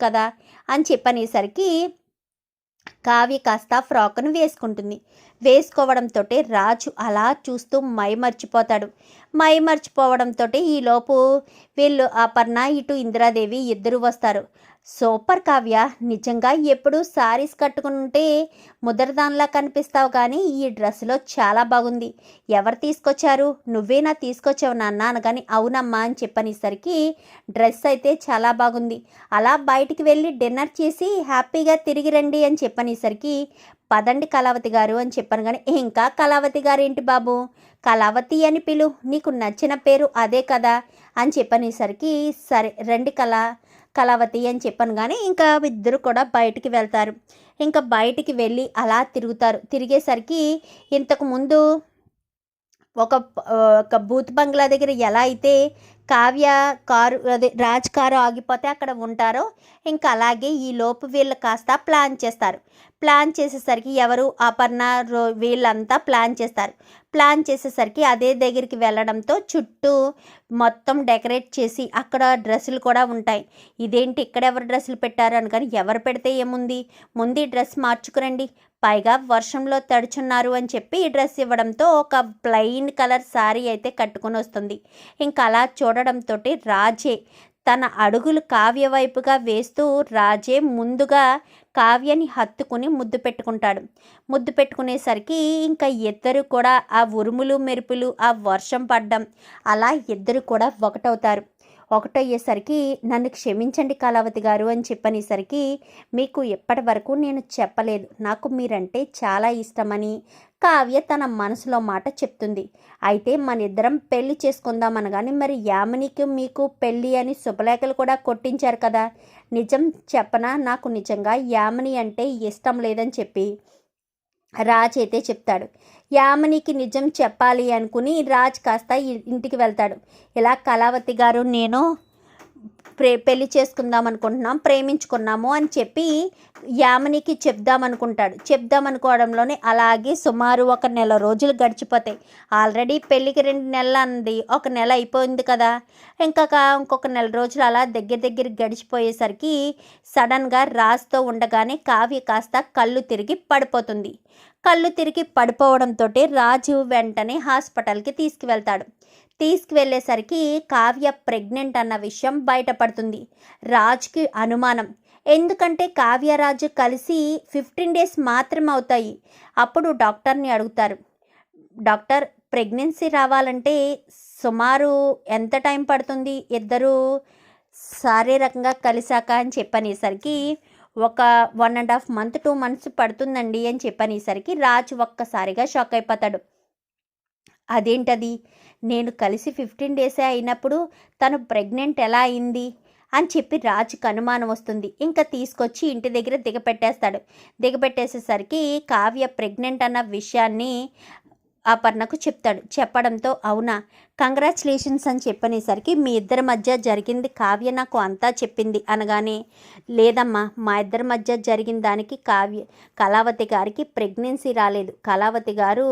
కదా? అని చెప్పనేసరికి కావ్య కాస్త ఫ్రాక్ను వేసుకుంటుంది. వేసుకోవడంతో రాజు అలా చూస్తూ మైమర్చిపోతాడు. మైమర్చిపోవడంతో ఈలోపు వీళ్ళు అపర్ణ ఇటు ఇందిరాదేవి ఇద్దరు వస్తారు. సూపర్ కావ్య. నిజంగా ఎప్పుడు సారీస్ కట్టుకుంటే ముదరదాన్లా కనిపిస్తావు కానీ ఈ డ్రెస్లో చాలా బాగుంది. ఎవరు తీసుకొచ్చారు? నువ్వేనా తీసుకొచ్చావు నాన్న అనగాని అవునమ్మా అని చెప్పనేసరికి డ్రెస్ అయితే చాలా బాగుంది. అలా బయటికి వెళ్ళి డిన్నర్ చేసి హ్యాపీగా తిరిగి రండి అని చెప్పనేసరికి పదండి కళావతి గారు అని చెప్పాను కానీ ఇంకా కళావతి గారు ఏంటి బాబు? కళావతి అని పిలు నీకు నచ్చిన పేరు అదే కదా అని చెప్పనేసరికి సరే రండి కళ. కళావతి అని చెప్పాను కానీ ఇంకా ఇద్దరు కూడా బయటికి వెళ్తారు. ఇంకా బయటికి వెళ్ళి అలా తిరుగుతారు. తిరిగేసరికి ఇంతకు ముందు ఒక ఒక బూత్ బంగ్లా దగ్గర ఎలా అయితే కావ్య కారు అదే రాజ్ కారు ఆగిపోతే అక్కడ ఉంటారో ఇంకా అలాగే ఈ లోపు వీళ్ళు కాస్త ప్లాన్ చేస్తారు. ప్లాన్ చేసేసరికి ఎవరు? అపర్ణ రో వీళ్ళంతా ప్లాన్ చేస్తారు. ప్లాన్ చేసేసరికి అదే దగ్గరికి వెళ్ళడంతో చుట్టూ మొత్తం డెకరేట్ చేసి అక్కడ డ్రెస్సులు కూడా ఉంటాయి. ఇదేంటి ఇక్కడ ఎవరు డ్రెస్సులు పెట్టారు అని కానీ ఎవరు పెడితే ఏముంది? ముందు డ్రెస్ మార్చుకురండి. పైగా వర్షంలో తడుచున్నారు అని చెప్పి ఈ డ్రెస్ ఇవ్వడంతో ఒక ప్లెయిన్ కలర్ శారీ అయితే కట్టుకొని వస్తుంది. ఇంకా అలా చూడడంతో రాజే తన అడుగులు కావ్య వైపుగా వేస్తూ రాజే ముందుగా కావ్యని హత్తుకుని ముద్దు పెట్టుకుంటాడు. ముద్దు పెట్టుకునేసరికి ఇంకా ఇద్దరు కూడా ఆ ఉరుములు మెరుపులు ఆ వర్షం పడ్డం అలా ఇద్దరు కూడా ఒకటవుతారు. ఒకటయ్యేసరికి నన్ను క్షమించండి కళావతి గారు అని చెప్పనేసరికి మీకు ఎప్పటి వరకు నేను చెప్పలేదు. నాకు మీరంటే చాలా ఇష్టమని కావ్య తన మనసులో మాట చెప్తుంది. అయితే మన ఇద్దరం పెళ్ళి చేసుకుందాం అనగానే మరి యామినికి మీకు పెళ్ళి అని శుభలేఖలు కూడా కొట్టించారు కదా. నిజం చెప్పనా? నాకు నిజంగా యామిని అంటే ఇష్టం లేదని చెప్పి రాజ్ అయితే చెప్తాడు. యామినికి నిజం చెప్పాలి అనుకుని రాజ్ కాస్త ఇంటికి వెళ్తాడు. ఇలా కళావతి గారు నేను ప్రే పెళ్ళి చేసుకుందాం అనుకుంటున్నాం ప్రేమించుకున్నాము అని చెప్పి యామినికి చెప్దాం అనుకుంటాడు. చెప్దాం అనుకోవడంలోనే అలాగే సుమారు ఒక నెల రోజులు గడిచిపోతాయి. ఆల్రెడీ పెళ్ళికి రెండు నెలలు అంది ఒక నెల అయిపోయింది కదా. ఇంకా ఇంకొక నెల రోజులు అలా దగ్గర దగ్గర గడిచిపోయేసరికి సడన్గా రాజుతో ఉండగానే కావ్య కాస్త కళ్ళు తిరిగి పడిపోతుంది. కళ్ళు తిరిగి పడిపోవడంతో రాజు వెంటనే హాస్పిటల్కి తీసుకువెళ్తాడు. తీసుకువెళ్ళేసరికి కావ్య ప్రెగ్నెంట్ అన్న విషయం బయటపడుతుంది. రాజ్కి అనుమానం. ఎందుకంటే కావ్యరాజు కలిసి ఫిఫ్టీన్ డేస్ మాత్రం అవుతాయి. అప్పుడు డాక్టర్ని అడుగుతారు. డాక్టర్ ప్రెగ్నెన్సీ రావాలంటే సుమారు ఎంత టైం పడుతుంది? ఇద్దరు శారీరకంగా కలిసాక అని చెప్పనేసరికి ఒక one and half month two months పడుతుందండి అని చెప్పనేసరికి రాజు ఒక్కసారిగా షాక్ అయిపోతాడు. అదేంటది? నేను కలిసి ఫిఫ్టీన్ డేసే అయినప్పుడు తను ప్రెగ్నెంట్ ఎలా అయింది? అని చెప్పి రాజుకు అనుమానం వస్తుంది. ఇంకా తీసుకొచ్చి ఇంటి దగ్గర దిగపెట్టేస్తాడు. దిగపెట్టేసేసరికి కావ్య ప్రెగ్నెంట్ అన్న విషయాన్ని అపర్ణకు చెప్తాడు. చెప్పడంతో అవునా? కంగ్రాచులేషన్స్ అని చెప్పనేసరికి మీ ఇద్దరి మధ్య జరిగింది కావ్య నాకు అంతా చెప్పింది అనగానే లేదమ్మా మా ఇద్దరి మధ్య జరిగిన దానికి కావ్య కళావతి గారికి ప్రెగ్నెన్సీ రాలేదు. కళావతి గారు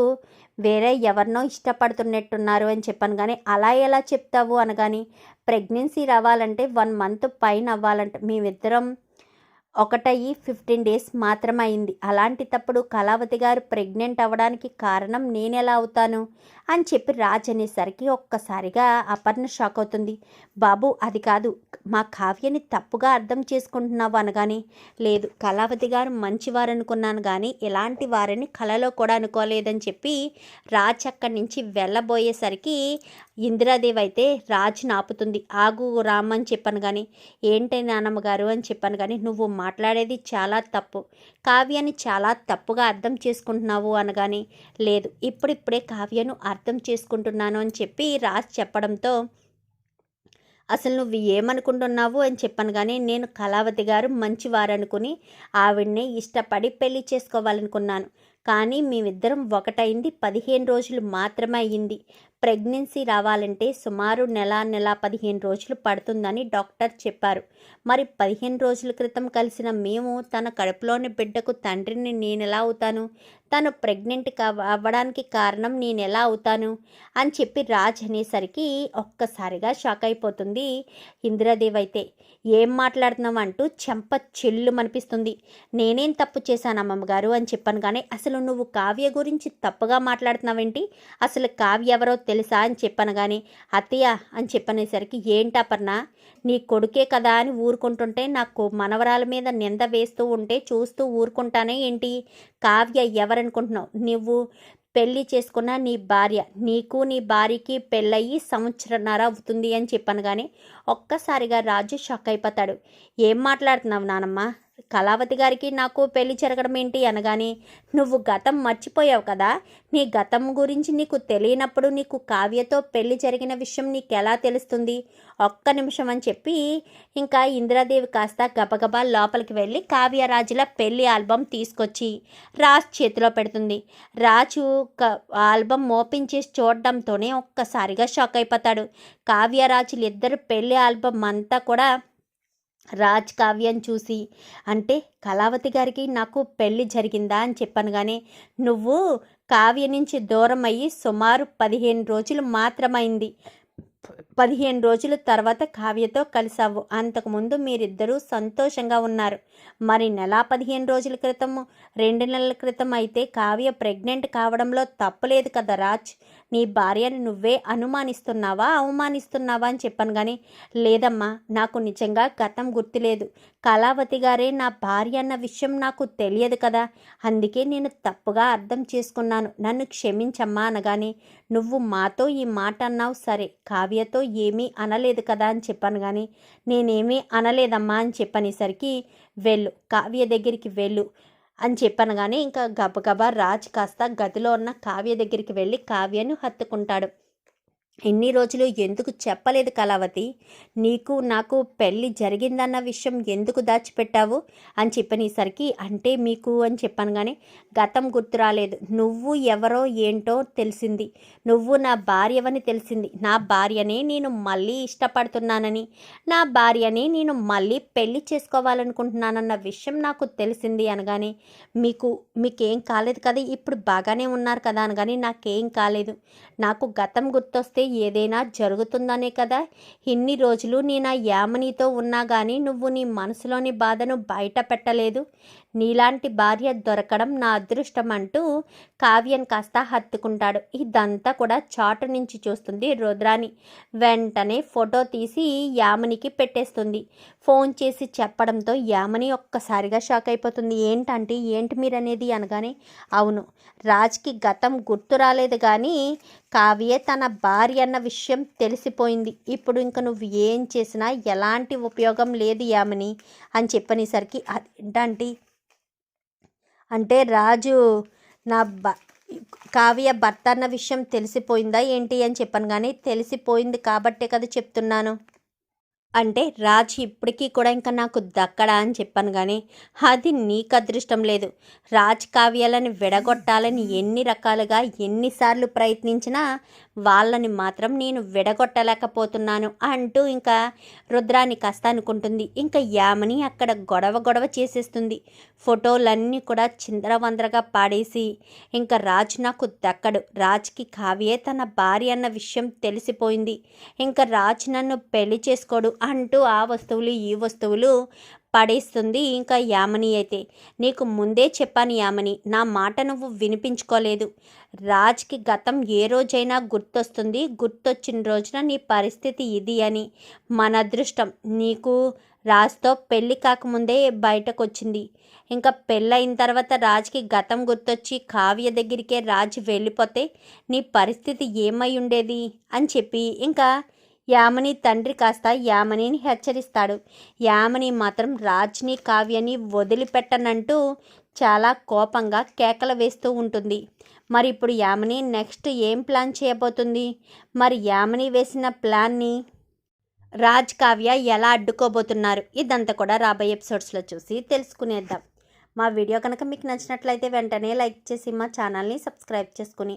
వేరే ఎవరినో ఇష్టపడుతున్నట్టున్నారు అని చెప్పాను కానీ అలా ఎలా చెప్తావు అనగాని ప్రెగ్నెన్సీ రావాలంటే వన్ మంత్ పైన అవ్వాలంటే. మేమిద్దరం ఒకటయ్యి ఫిఫ్టీన్ డేస్ మాత్రమైంది. అలాంటి తప్పుడు కళావతి గారు ప్రెగ్నెంట్ అవ్వడానికి కారణం నేనెలా అవుతాను? అని చెప్పి రాజ్ అనేసరికి ఒక్కసారిగా అపర్ణ షాక్ అవుతుంది. బాబు అది కాదు మా కావ్యని తప్పుగా అర్థం చేసుకుంటున్నావు అనగాని లేదు కళావతి గారు మంచివారు అనుకున్నాను కానీ ఇలాంటి వారిని కళలో కూడా అనుకోలేదని చెప్పి రాజ్ అక్కడి నుంచి వెళ్ళబోయేసరికి ఇందిరాదేవి అయితే రాజ్ నాపుతుంది ఆగు రామని చెప్పాను కానీ ఏంటి నానమ్మ గారు అని చెప్పాను కానీ నువ్వు మాట్లాడేది చాలా తప్పు. కావ్యాన్ని చాలా తప్పుగా అర్థం చేసుకుంటున్నావు అనగాని లేదు ఇప్పుడిప్పుడే కావ్యను అర్థం చేసుకుంటున్నాను అని చెప్పి రాజ్ చెప్పడంతో అసలు నువ్వు ఏమనుకుంటున్నావు? అని చెప్పాను కానీ నేను కళావతి గారు మంచివారనుకుని ఆవిడ్ని ఇష్టపడి పెళ్ళి చేసుకోవాలనుకున్నాను. కానీ మేమిద్దరం ఒకటైంది పదిహేను రోజులు మాత్రమే అయ్యింది ప్రెగ్నెన్సీ రావాలంటే సుమారు నెల నెల పదిహేను రోజులు పడుతుందని డాక్టర్ చెప్పారు. మరి పదిహేను రోజుల క్రితం కలిసిన మేము తన కడుపులోని బిడ్డకు తండ్రిని నేను ఎలా అవుతాను? తను ప్రెగ్నెంట్ అవ్వడానికి కారణం నేను ఎలా అవుతాను? అని చెప్పి రాజ్ అనేసరికి ఒక్కసారిగా షాక్ అయిపోతుంది ఇందిరాదేవి అయితే. ఏం మాట్లాడుతున్నావు అంటూ చెంప చెల్లు అనిపిస్తుంది నేనేం తప్పు చేశాను అమ్మమ్మగారు అని చెప్పాను కానీ అసలు నువ్వు కావ్య గురించి తప్పుగా మాట్లాడుతున్నావేంటి? అసలు కావ్య ఎవరో తెలుసా అని చెప్పాను కానీ అత్తయ్య అని చెప్పనేసరికి ఏంటపర్ణ నీ కొడుకే కదా అని ఊరుకుంటుంటే నాకు మనవరాల మీద నింద వేస్తూ ఉంటే చూస్తూ ఊరుకుంటానే ఏంటి? కావ్య ఎవరనుకుంటున్నావు? నువ్వు పెళ్ళి చేసుకున్న నీ భార్య నీకు నీ భార్యకి పెళ్ళయి సంవత్సరన్నర అవుతుంది అని చెప్పాను కానీ ఒక్కసారిగా రాజు షాక్ అయిపోతాడు. ఏం మాట్లాడుతున్నావు నానమ్మ? కళావతి గారికి నాకు పెళ్ళి జరగడం ఏంటి అనగానే నువ్వు గతం మర్చిపోయావు కదా. నీ గతం గురించి నీకు తెలియనప్పుడు నీకు కావ్యతో పెళ్ళి జరిగిన విషయం నీకు ఎలా తెలుస్తుంది? ఒక్క నిమిషం అని చెప్పి ఇంకా ఇందిరాదేవి కాస్త గబగబా లోపలికి వెళ్ళి కావ్యరాజుల పెళ్ళి ఆల్బమ్ తీసుకొచ్చి రాజ్ చేతిలో పెడుతుంది. రాజు ఆల్బమ్ ఓపెన్ చేసి చూడడంతోనే ఒక్కసారిగా షాక్ అయిపోతాడు. కావ్యరాజులు ఇద్దరు పెళ్ళి ఆల్బమ్ అంతా కూడా రాజ్ కావ్యం చూసి అంటే కళావతి గారికి నాకు పెళ్ళి జరిగిందా? అని చెప్పాను కానీ నువ్వు కావ్య నుంచి దూరం అయ్యి సుమారు పదిహేను రోజులు మాత్రమైంది. పదిహేను రోజుల తర్వాత కావ్యతో కలిసావు అంతకుముందు మీరిద్దరూ సంతోషంగా ఉన్నారు. మరి నెల పదిహేను రోజుల క్రితం రెండు నెలల క్రితం అయితే కావ్య ప్రెగ్నెంట్ కావడంలో తప్పులేదు కదా రాజ్? నీ భార్యను నువ్వే అనుమానిస్తున్నావా అవమానిస్తున్నావా అని చెప్పాను కానీ లేదమ్మా నాకు నిజంగా గతం గుర్తులేదు. కళావతి గారే నా భార్య అన్న విషయం నాకు తెలియదు కదా. అందుకే నేను తప్పుగా అర్థం చేసుకున్నాను. నన్ను క్షమించమ్మా అనగానే నువ్వు మాతో ఈ మాట అన్నావు సరే కావ్యతో ఏమీ అనలేదు కదా అని చెప్పాను కానీ నేనేమీ అనలేదమ్మా అని చెప్పనేసరికి వెళ్ళు కావ్య దగ్గరికి వెళ్ళు అని చెప్పాను కానీ ఇంకా గబగబా రాజ్ కాస్త గదిలో ఉన్న కావ్య దగ్గరికి వెళ్ళి కావ్యను హత్తుకుంటాడు. ఎన్ని రోజులు ఎందుకు చెప్పలేదు కళావతి? నీకు నాకు పెళ్ళి జరిగిందన్న విషయం ఎందుకు దాచిపెట్టావు? అని చెప్పనేసరికి అంటే మీకు అని చెప్పాను కానీ గతం గుర్తు రాలేదు. నువ్వు ఎవరో ఏంటో తెలిసింది. నువ్వు నా భార్యవని తెలిసింది. నా భార్యనే నేను మళ్ళీ ఇష్టపడుతున్నానని నా భార్యని నేను మళ్ళీ పెళ్ళి చేసుకోవాలనుకుంటున్నానన్న విషయం నాకు తెలిసింది అనగానే మీకు మీకేం కాలేదు కదా? ఇప్పుడు బాగానే ఉన్నారు కదా అనగానే నాకేం కాలేదు. నాకు గతం గుర్తొస్తే ఏదైనా జరుగుతుందనే కదా? ఇన్ని రోజులు నేను ఆ యామనీతో ఉన్నా కానీ నువ్వు నీ మనసులోని బాధను బయట పెట్టలేదు. నీలాంటి భార్య దొరకడం నా అదృష్టం అంటూ కావ్యం కాస్త హత్తుకుంటాడు. ఇదంతా కూడా చాటు నుంచి చూస్తుంది రుద్రాని వెంటనే ఫోటో తీసి యామనికి పెట్టేస్తుంది. ఫోన్ చేసి చెప్పడంతో యామని ఒక్కసారిగా షాక్ అయిపోతుంది. ఏంటంటే? ఏంటి మీరనేది? అనగానే అవును రాజ్కి గతం గుర్తు రాలేదు కానీ కావ్య తన భార్య అన్న విషయం తెలిసిపోయింది. ఇప్పుడు ఇంక నువ్వు ఏం చేసినా ఎలాంటి ఉపయోగం లేదు యామని అని చెప్పనేసరికి అదేంటంటే? అంటే రాజు నా బ కావ్య భర్త అన్న విషయం తెలిసిపోయిందా ఏంటి అని చెప్పాను కానీ తెలిసిపోయింది కాబట్టే కదా చెప్తున్నాను. అంటే రాజ్ ఇప్పటికీ కూడా ఇంకా నాకు దక్కడా అని చెప్పాను కానీ అది నీకు అదృష్టం లేదు. రాజ్ కావ్యాలని విడగొట్టాలని ఎన్ని రకాలుగా ఎన్నిసార్లు ప్రయత్నించినా వాళ్ళని మాత్రం నేను విడగొట్టలేకపోతున్నాను అంటూ ఇంకా రుద్రాన్ని కాస్త అనుకుంటుంది. ఇంకా యామని అక్కడ గొడవ గొడవ చేసేస్తుంది. ఫోటోలన్నీ కూడా చిందరవందరగా పాడేసి ఇంకా రాజు నాకు దక్కడు. రాజ్కి కావ్యే తన భార్య అన్న విషయం తెలిసిపోయింది. ఇంకా రాజు నన్ను పెళ్ళి చేసుకోడు అంటూ ఆ వస్తువులు ఈ వస్తువులు పడేస్తుంది. ఇంకా యామని అయితే నీకు ముందే చెప్పాను యామని నా మాట నువ్వు వినిపించుకోలేదు. రాజ్కి గతం ఏ రోజైనా గుర్తొస్తుంది. గుర్తొచ్చిన రోజున నీ పరిస్థితి ఇది అని మన అదృష్టం. నీకు రాజ్తో పెళ్ళి కాకముందే బయటకు వచ్చింది ఇంకా పెళ్ళయిన తర్వాత రాజ్కి గతం గుర్తొచ్చి కావ్య దగ్గరికే రాజు వెళ్ళిపోతే నీ పరిస్థితి ఏమై ఉండేది అని చెప్పి ఇంకా యామని తండ్రి కాస్త యామనిని హెచ్చరిస్తాడు. యామని మాత్రం రాజ్ని కావ్యని వదిలిపెట్టనంటూ చాలా కోపంగా కేకలు వేస్తూ ఉంటుంది. మరి ఇప్పుడు యామని నెక్స్ట్ ఏం ప్లాన్ చేయబోతుంది? మరి యామని వేసిన ప్లాన్ని రాజ్ కావ్య ఎలా అడ్డుకోబోతున్నారు? ఇదంతా కూడా రాబోయే ఎపిసోడ్స్లో చూసి తెలుసుకునేద్దాం. మా వీడియో కనుక మీకు నచ్చినట్లయితే వెంటనే లైక్ చేసి మా ఛానల్ని సబ్స్క్రైబ్ చేసుకుని